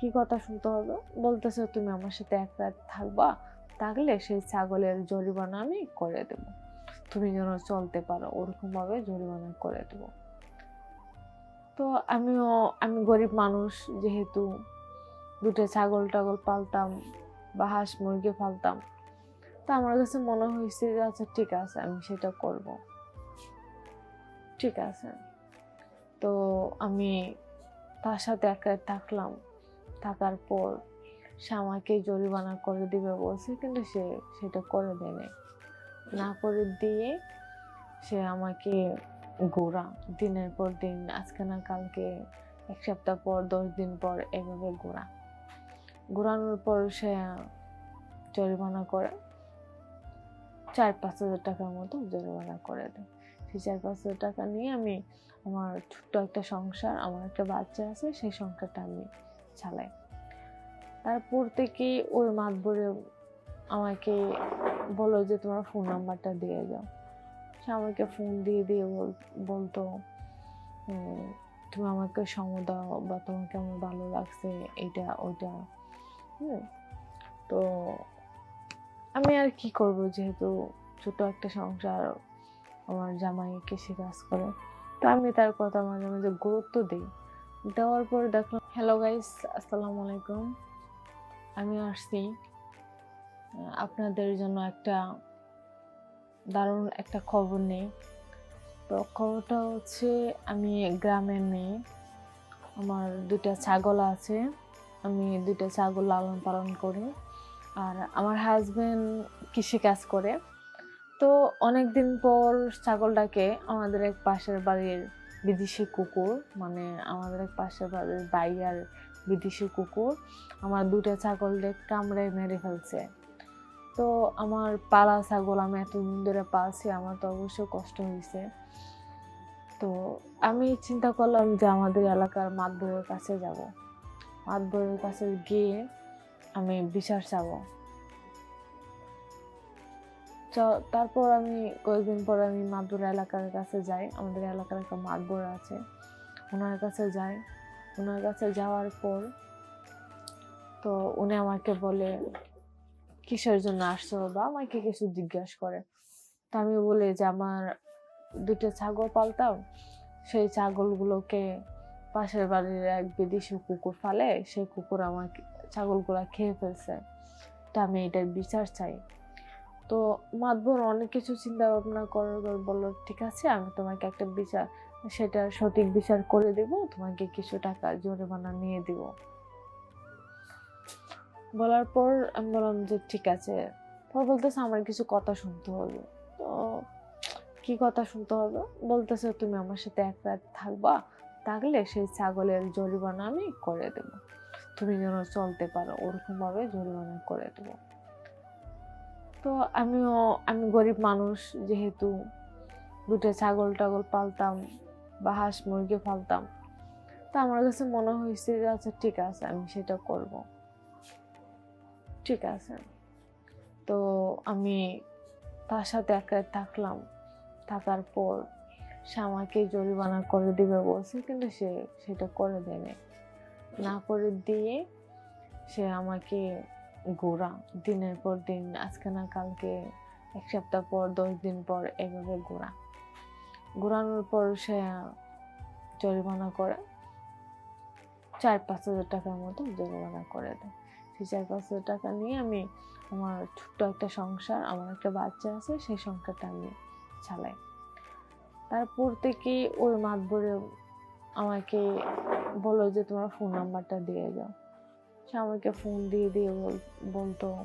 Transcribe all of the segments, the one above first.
কি কথা শুনতে হবে? বলতেছে, তুমি আমার সাথে এক রাত থাকবা, থাকলে সেই ছাগলের জরিমানা আমি করে দেব। তুমি যেন চলতে পারো ওরকম ভাবে জরিমানা করে দেব। তো আমিও, আমি গরিব মানুষ, যেহেতু দুটো ছাগল টাগল পালতাম বা হাঁস মুরগি পালতাম, তো আমার কাছে মনে হয়েছে যে আচ্ছা ঠিক আছে, আমি সেটা করব। ঠিক আছে। তো আমি তার সাথে এক থাকলাম। থাকার পর সে আমাকে জরিমানা করে দিবে বলছে, কিন্তু সে সেটা করে দেয়নি। না করে দিয়ে সে আমাকে গোড়া দিনের পর দিন, আজকে না কালকে, এক সপ্তাহ পর, দশ দিন পর এভাবে গোড়া ঘোরানোর পর সে জরিমানা করে, চার পাঁচ হাজার টাকার মতো জরিমানা করে দেয়। সেই চার পাঁচ হাজার টাকা নিয়ে আমি আমার ছোট্ট একটা সংসার, আমার একটা বাচ্চা আছে, সেই সংসারটা আমি চালাই তারপর থেকে ওই মাতবরে আমাকে বলো যে, তোমার ফোন নাম্বারটা দিয়ে যাও সে আমাকে ফোন দিয়ে দিয়ে বল- বলতো তুমি আমাকে সময় দাও বা তোমাকে আমার ভালো লাগছে এটা ওইটা। হুম, তো আমি আর কি করব যেহেতু ছোট একটা সংসার, আমার জামাই কৃষি কাজ করে। তো আমি তার কথা মাঝে মাঝে গুরুত্ব দিই। দেওয়ার পর দেখলাম হ্যালো গাইস আসসালামু আলাইকুম আমি আসছি। আপনাদের জন্য একটা দারুণ একটা খবর নেই তো খবরটা হচ্ছে, আমি গ্রামের মেয়ে। আমার দুটা ছাগল আছে। আমি দুটা ছাগল লালন পালন করি। আর আমার হাজবেন্ড কৃষি কাজ করে। তো অনেক দিন পর ছাগলটাকে আমাদের এক পাশের বাড়ির বিদেশি কুকুর মানে আমাদের পাশে বাড়ির বাইয়ার বিদেশি কুকুর, আমার দুটো ছাগলকে কামড়ে মেরে ফেলছে। তো আমার পালা ছাগল আমি এতদিন ধরে পালছি, আমার তো অবশ্যই কষ্ট হয়েছে। তো আমি চিন্তা করলাম যে আমাদের এলাকার মাতবরের কাছে যাব। মাতবরের কাছে গিয়ে আমি বিচার চাবো। তারপর আমি কয়েকদিন পর আমি মাদুর এলাকার কাছে যাই। আমাদের এলাকার একটা মাতবর আছে। ওনার কাছে যাই। ওনার কাছে যাওয়ার পর তো উনি আমাকে বলে, কিসের জন্য আসছো বা আমাকে কিছু জিজ্ঞাসা করে। তো আমি বলি যে, আমার দুটো ছাগল পালতাম। সেই ছাগলগুলোকে পাশের বাড়ির এক বিদেশি কুকুর ফালে সেই কুকুর আমার ছাগলগুলা খেয়ে ফেলছে। তো আমি এটার বিচার চাই। তো মাতবর অনেক কিছু চিন্তা ভাবনা করার বলল, ঠিক আছে, আমি তোমাকে একটা বিচার, সেটা সঠিক বিচার করে দেব, তোমাকে কিছু টাকা জরিমানা নিয়ে দিব। বলার পর আমি বললাম যে, ঠিক আছে। পর বলতেছে, আমার কিছু কথা শুনতে হবে। তো কি কথা শুনতে হবে? বলতেছে, তুমি আমার সাথে এক রাত থাকবা, থাকলে সেই ছাগলের জরিমানা আমি করে দেব। তুমি যেন চলতে পারো, ওরকমভাবে জরিমানা করে দেব। তো আমিও, আমি গরিব মানুষ, যেহেতু দুটো ছাগল টাগল পালতাম বা হাঁস মুরগি পালতাম, তো আমার কাছে মনে হয়েছে যে আচ্ছা ঠিক আছে, আমি সেটা করব। ঠিক আছে। তো আমি তার সাথে এক থাকলাম। থাকার পর সে আমাকে জরিমানা করে দিবে বলছে, কিন্তু সে সেটা করে দেবে না করে দিয়ে সে আমাকে গোড়া দিনের পর দিন, আজকে না কালকে, এক সপ্তাহ পর, দশ দিন পর এভাবে গোড়া ঘোরানোর পর সে জরিমানা করে। চার পাঁচ হাজার টাকার মতো জরিমানা করে দেয়। সেই চার পাঁচ হাজার টাকা নিয়ে আমি আমার ছোট্ট একটা সংসার, আমার একটা বাচ্চা আছে, সেই সংসারটা আমি চালাই। তারপর থেকে ওই মাতবরে আমাকে বলো যে, তোমার ফোন নাম্বারটা দিয়ে যাও। সে ফোন দিয়ে দিয়ে বল- বলতো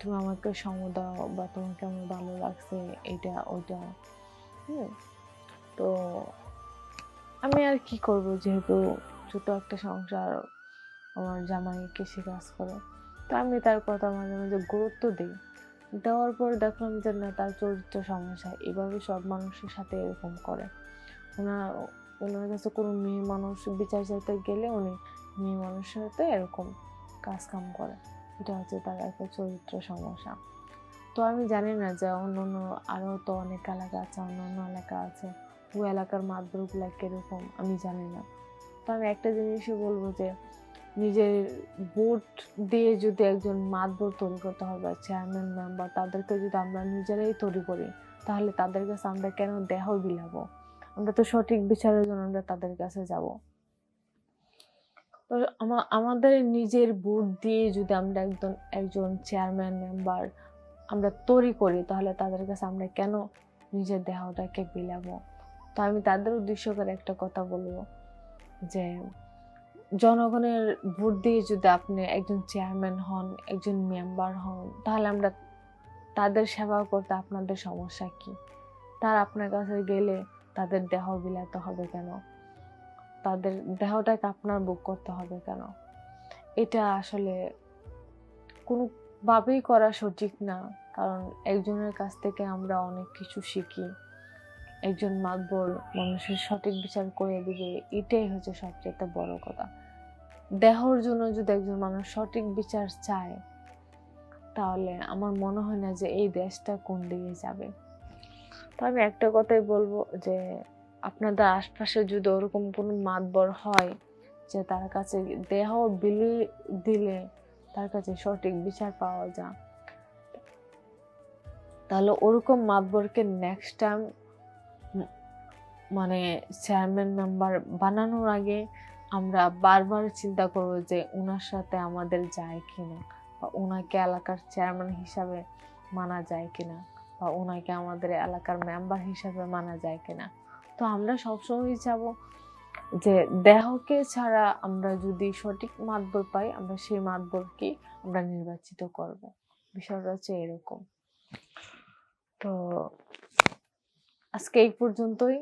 তুমি আমাকে সময় দাও বা তোমাকে আমার ভালো লাগছে, এটা, ওইটা। হুম, তো আমি আর কি করব যেহেতু ছোট একটা সংসার, আমার জামাই কৃষি কাজ করে। তো আমি তার কথা মাঝে মাঝে গুরুত্ব দিই। দেওয়ার পর দেখলাম যে, না, তার চরিত্র সমস্যা। এভাবে সব মানুষের সাথে এরকম করে। ওনার ওনার কাছে কোনো মেয়ে মানুষ বিচার চাইতে গেলে উনি মেয়ে মানুষের সাথে এরকম কাজ কাম করে। এটা হচ্ছে তার একটা চরিত্র সমস্যা। তো আমি জানি না যে অন্য অন্য আরও তো অনেক এলাকা আছে, অন্য অন্য এলাকা আছে। ওই এলাকার মাতবরগুলা কীরকম আমি জানি না। তো আমি একটা জিনিসই বলব যে নিজের ভোট দিয়ে যদি একজন মাতবর তৈরি করতে হবে চেয়ারম্যান মেম্বার তাদেরকে যদি আমরা নিজেরাই তৈরি করি, তাহলে তাদের কাছে আমরা কেন দেহ বিলাবো? আমরা তো সঠিক বিচারের জন্য আমরা তাদের কাছে যাব। তো আমাদের নিজের ভোট দিয়ে যদি আমরা একজন একজন চেয়ারম্যান মেম্বার আমরা তৈরি করি, তাহলে তাদের কাছে আমরা কেন নিজের দেহটাকে বিলাবো? তো আমি তাদের উদ্দেশ্য করে একটা কথা বলব যে, জনগণের ভোট দিয়ে যদি আপনি একজন চেয়ারম্যান হন, একজন মেম্বার হন, তাহলে আমরা তাদের সেবা করতে আপনাদের সমস্যা কি? তার আপনার কাছে গেলে তাদের দেহ বিলাতে হবে কেন? তাদের দেহটাকে আপনার বুক করতে হবে কেন? এটা আসলে কোনোভাবেই করা সঠিক না। কারণ একজনের কাছ থেকে আমরা অনেক কিছু শিখি। একজন মাতবর মানুষের সঠিক বিচার করে দিবে, এটাই হচ্ছে সবচেয়ে বড় কথা। দেহর জন্য যদি একজন মানুষ সঠিক বিচার চায়, তাহলে আমার মনে হয় না যে এই দেশটা কোন দিকে যাবে। তো আমি একটা কথাই বলব যে আপনাদের আশপাশে যদি ওরকম কোনো মাতবর হয় যে তার কাছে দেহ বিলি দিলে তার কাছে সঠিক বিচার পাওয়া যায় তাহলে ওরকম মাতবরকে নেক্সট টাইম মানে চেয়ারম্যান মেম্বার বানানোর আগে আমরা বারবার চিন্তা করব যে ওনার সাথে আমাদের যায় কিনা বা ওনাকে এলাকার চেয়ারম্যান হিসাবে মানা যায় কিনা বা ওনাকে আমাদের এলাকার মেম্বার হিসাবে মানা যায় কিনা। তো আমরা সবসময় চাবো যে দেহকে ছাড়া আমরা যদি সঠিক মাতবর পাই, আমরা সেই মাতবরকে আমরা নির্বাচিত করব। বিষয়টা হচ্ছে এরকম। তো আজকে এই পর্যন্তই।